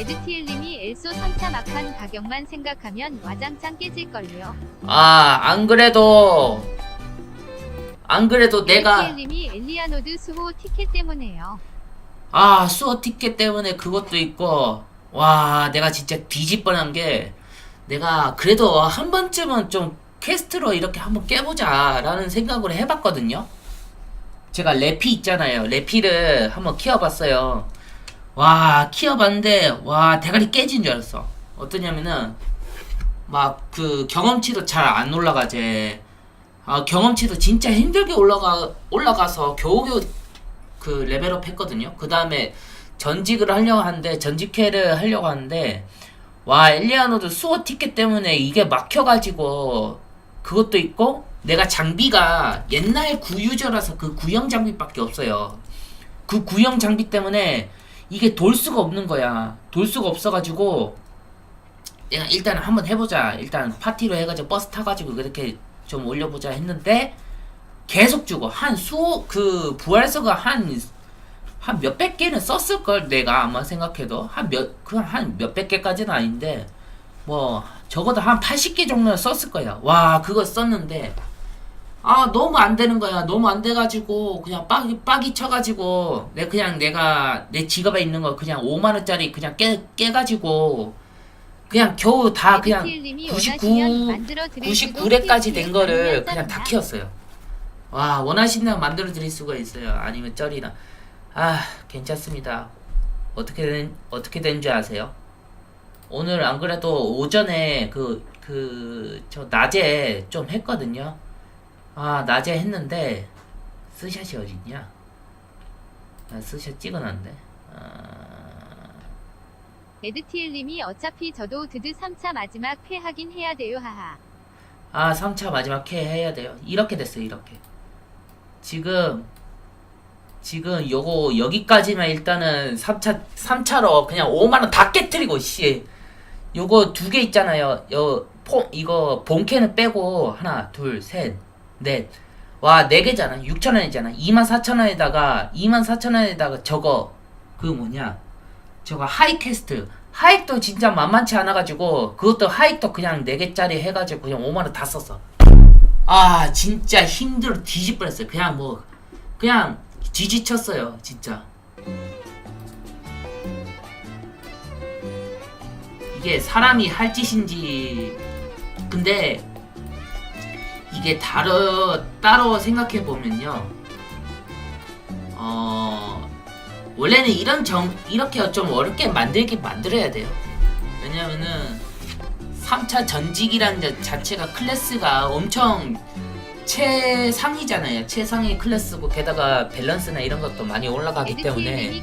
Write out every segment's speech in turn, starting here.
에드티엘님이 엘소 3차 막판 가격만 생각하면 와장창 깨질걸요. 아, 안 그래도 안 그래도 내가 에드티엘님이 엘리아노드 수호 티켓 때문에요. 아, 수어 티켓 때문에 그것도 있고 와, 내가 진짜 뒤집 뻔한 게 내가 그래도 한 번쯤은 좀 퀘스트로 이렇게 한번 깨보자라는 생각을 해봤거든요. 제가 레피 있잖아요. 레피를 한번 키워봤어요. 와, 키워봤는데 와 대가리 깨진 줄 알았어. 어떠냐면은 막 그 경험치도 잘 안 올라가 제. 아 경험치도 진짜 힘들게 올라가 올라가서 겨우겨우 그 레벨업 했거든요. 그 다음에 전직을 하려고 하는데 전직회를 하려고 하는데 와 엘리아노도 수호 티켓 때문에 이게 막혀가지고 그것도 있고 내가 장비가 옛날 구유저라서 그 구형 장비밖에 없어요. 그 구형 장비 때문에 이게 돌 수가 없는 거야. 돌 수가 없어가지고 내가 일단 한번 해보자. 일단 파티로 해가지고 버스 타가지고 그렇게 좀 올려보자 했는데 계속 주고 한수 그 부활서가 한 한 몇백 개는 썼을 걸 내가 아마 생각해도 한 몇그한 몇백 개까지는 아닌데 뭐 적어도 한 80개 정도는 썼을 거야. 와 그거 썼는데 아 너무 안 되는 거야. 너무 안 돼가지고 그냥 빡이 빡이 쳐가지고 내 그냥 내가 내 지갑에 있는 거 그냥 5만 원짜리 그냥 깨 깨가지고 그냥 겨우 다 아, 그냥 에드티엘님이 99 원하시면 만들어 드릴 수도 99렙까지 된 거를 그냥 다. 키웠어요. 와 원하신다면 만들어 드릴 수가 있어요. 아니면 쩔이나. 아 괜찮습니다. 어떻게 된 어떻게 된 줄 아세요? 오늘 안 그래도 오전에 그 그 저 낮에 좀 했거든요. 아 낮에 했는데 스샷이 어딨냐? 아, 스샷 찍어놨는데. 아, 에드티엘님이 어차피 저도 드드 3차 마지막 패 하긴 해야 돼요 하하. 아 3차 마지막 회 해야 돼요. 이렇게 됐어요. 이렇게. 지금 지금 요거 여기까지만 일단은 3차 3차로 그냥 5만 원 다 깨뜨리고 씨. 요거 두 개 있잖아요. 요폼 이거 본캐는 빼고 하나, 둘, 셋, 넷. 와, 네 개잖아. 6천 원이잖아. 2만 4천 원에다가 2만 4천 원에다가 저거 그 뭐냐? 저거 하이캐스트. 하익도 진짜 만만치 않아 가지고 그것도 하익도 그냥 4개짜리 해 가지고 그냥 5만 원 다 썼어. 아, 진짜 힘들어 뒤집 뻔했어요. 그냥 뭐 그냥 지지쳤어요, 진짜. 이게 사람이 할 짓인지 근데 이게 다르 따로 생각해 보면요. 어 원래는 이런 정 이렇게 좀 어렵게 만들긴 만들어야 돼요. 왜냐면은 3차 전직이라는 자- 자체가 클래스가 엄청 최상이잖아요. 최상의 클래스고 게다가 밸런스나 이런 것도 많이 올라가기 때문에.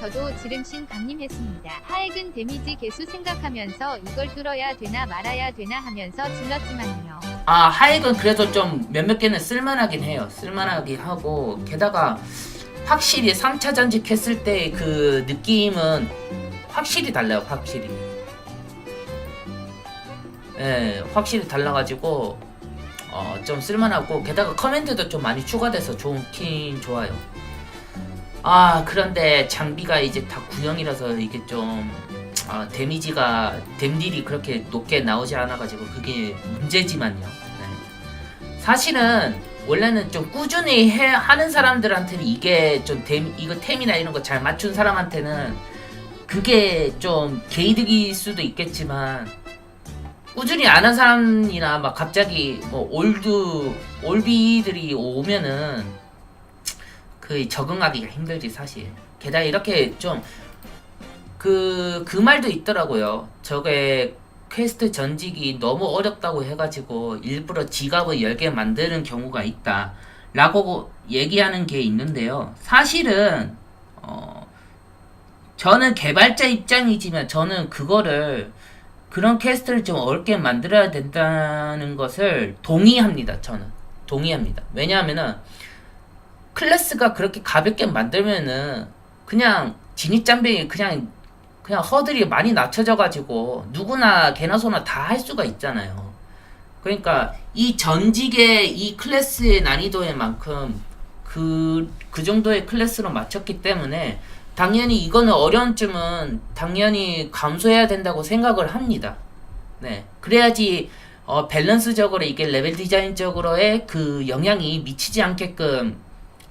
저도 지름신 강림했습니다. 하액은 데미지 개수 생각하면서 이걸 뚫어야 되나 말아야 되나 하면서 질렀지만요. 아 하익은 그래도 좀 몇몇 개는 쓸만하긴 해요. 쓸만하긴 하고. 게다가 확실히 3차 전직 했을 때그 느낌은 확실히 달라요 확실히 예 확실히 달라가지고 어 좀 쓸만하고 게다가 커맨드도 좀 많이 추가돼서 좋긴 좋아요 아 그런데 장비가 이제 다 구형이라서 이게 좀 아, 데미지가 댐딜이 그렇게 높게 나오지 않아가지고 그게 문제지만요. 네. 사실은 원래는 좀 꾸준히 해 하는 사람들한테는 이게 좀 댐, 이거 템이나 이런 거 잘 맞춘 사람한테는 그게 좀 개이득일 수도 있겠지만 꾸준히 안 한 사람이나 막 갑자기 뭐 올드 올비들이 오면은 그 적응하기가 힘들지 사실. 게다가 이렇게 좀 그, 그 말도 있더라고요. 저게 퀘스트 전직이 너무 어렵다고 해가지고 일부러 지갑을 10개 만드는 경우가 있다. 라고 얘기하는 게 있는데요. 사실은, 어, 저는 개발자 입장이지만 저는 그거를 그런 퀘스트를 좀 어렵게 만들어야 된다는 것을 동의합니다. 저는. 동의합니다. 왜냐하면은 클래스가 그렇게 가볍게 만들면은 그냥 진입장벽이 그냥 그냥 허들이 많이 낮춰져 가지고 누구나 개나 소나 다 할 수가 있잖아요. 그러니까 이 전직의 이 클래스의 난이도의 만큼 그, 그 정도의 클래스로 맞췄기 때문에 당연히 이거는 어려운 점은 당연히 감소해야 된다고 생각을 합니다. 네. 그래야지 어, 밸런스적으로 이게 레벨 디자인적으로의 그 영향이 미치지 않게끔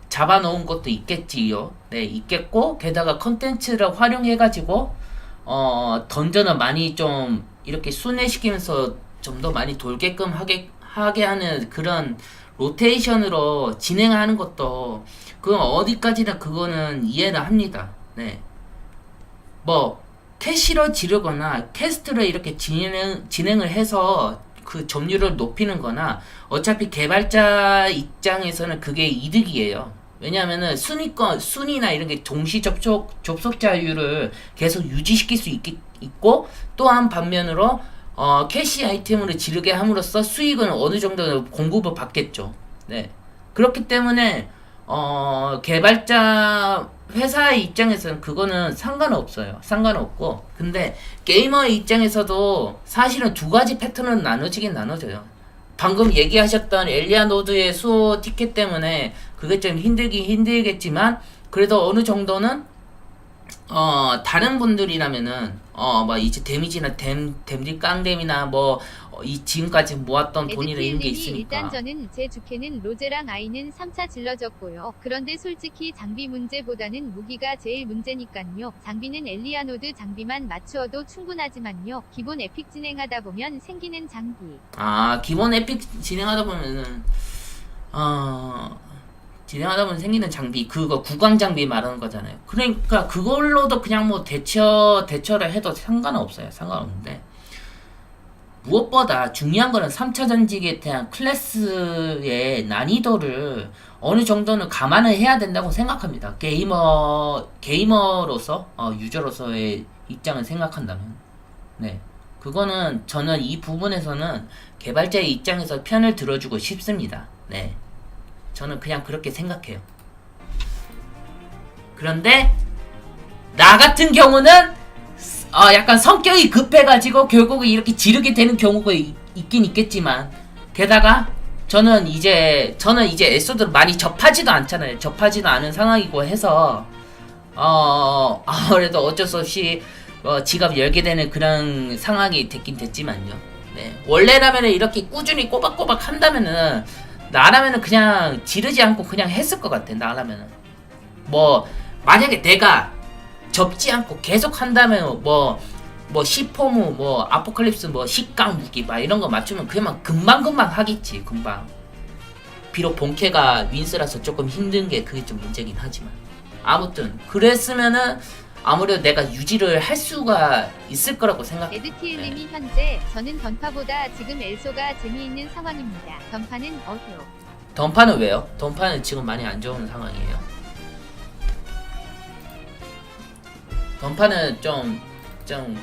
잡아놓은 것도 있겠지요. 네, 있겠고 게다가 컨텐츠를 활용해가지고 어, 던전을 많이 좀 이렇게 순회시키면서 좀 더 많이 돌게끔 하게 하게 하는 그런 로테이션으로 진행하는 것도 그건 어디까지나 그거는 이해를 합니다. 네. 뭐 캐시로 지르거나 캐스트를 이렇게 진행 진행을 해서 그 점유율을 높이는 거나 어차피 개발자 입장에서는 그게 이득이에요. 왜냐하면은 순위권 순위나 이런 게 동시 접촉 접속자율을 계속 유지시킬 수 있, 있고 또한 반면으로 어, 캐시 아이템으로 지르게 함으로써 수익은 어느 정도 공급을 받겠죠. 네. 그렇기 때문에 어, 개발자 회사의 입장에서는 그거는 상관없어요. 상관없고. 근데 게이머의 입장에서도 사실은 두 가지 패턴은 나눠지긴 나눠져요. 방금 얘기하셨던 엘리아 노드의 수호 티켓 때문에 그게 좀 힘들긴 힘들겠지만 그래도 어느 정도는 어 다른 분들이라면은 어뭐 이제 데미지나 댐 댐디 깡댐이나 뭐 이 지금까지 모았던 돈이나 이런 게 에드필님이 있으니까 일단 저는 제 주캐는 로제랑 아이는 3차 질러졌고요. 그런데 솔직히 장비 문제보다는 무기가 제일 문제니깐요. 장비는 엘리아노드 장비만 맞추어도 충분하지만요. 기본 에픽 진행하다 보면 생기는 장비. 아 기본 에픽 진행하다 보면은 어 진행하다 보면 생기는 장비 그거 구강 장비 말하는 거잖아요. 그러니까 그걸로도 그냥 뭐 대처 대처를 해도 상관은 없어요. 상관없는데 무엇보다 중요한 거는 3차 전직에 대한 클래스의 난이도를 어느 정도는 감안을 해야 된다고 생각합니다. 게이머 게이머로서 어, 유저로서의 입장을 생각한다면 네. 그거는 저는 이 부분에서는 개발자의 입장에서 편을 들어주고 싶습니다. 네. 저는 그냥 그렇게 생각해요. 그런데 나 같은 경우는 어, 약간 성격이 급해가지고 결국은 이렇게 지르게 되는 경우가 있, 있긴 있겠지만 게다가 저는 이제 저는 이제 에소드를 많이 접하지도 않잖아요. 접하지도 않은 상황이고 해서 어 아무래도 어쩔 수 없이 어, 지갑 열게 되는 그런 상황이 됐긴 됐지만요. 네. 원래라면은 이렇게 꾸준히 꼬박꼬박 한다면은 나라면은 그냥 지르지 않고 그냥 했을 것 같아. 나라면은 뭐 만약에 내가 접지 않고 계속 한다면 뭐뭐 시포무 뭐 아포칼립스 뭐 식강 무기 막 이런 거 맞추면 그냥 금방 금방 하겠지 금방 비록 본캐가 윈스라서 조금 힘든 게 그게 좀 문제긴 하지만 아무튼 그랬으면은 아무래도 내가 유지를 할 수가 있을 거라고 생각해. 에드티엘님이 현재 저는 던파보다 지금 엘소가 재미있는 상황입니다. 던파는 어휴. 던파는 왜요? 던파는 지금 많이 안 좋은 상황이에요. 던파는 좀, 좀